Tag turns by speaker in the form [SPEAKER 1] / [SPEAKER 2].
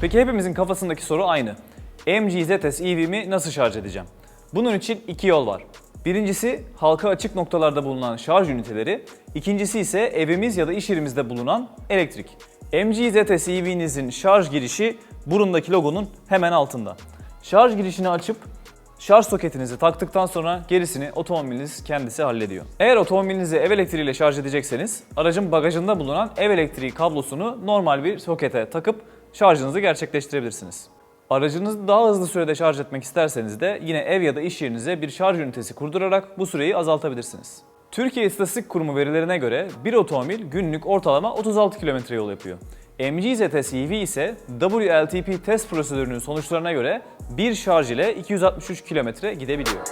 [SPEAKER 1] Peki hepimizin kafasındaki soru aynı. MG ZS EV'mi nasıl şarj edeceğim? Bunun için iki yol var. Birincisi halka açık noktalarda bulunan şarj üniteleri, ikincisi ise evimiz ya da iş yerimizde bulunan elektrik. MG ZS EV'nizin şarj girişi burundaki logonun hemen altında. Şarj girişini açıp Şarj soketinizi taktıktan sonra gerisini otomobiliniz kendisi hallediyor. Eğer otomobilinizi ev elektriğiyle şarj edecekseniz aracın bagajında bulunan ev elektriği kablosunu normal bir sokete takıp şarjınızı gerçekleştirebilirsiniz. Aracınızı daha hızlı sürede şarj etmek isterseniz de yine ev ya da iş yerinize bir şarj ünitesi kurdurarak bu süreyi azaltabilirsiniz. Türkiye İstatistik Kurumu verilerine göre bir otomobil günlük ortalama 36 km yol yapıyor. MG ZS EV ise WLTP test prosedürünün sonuçlarına göre bir şarj ile 263 km gidebiliyor.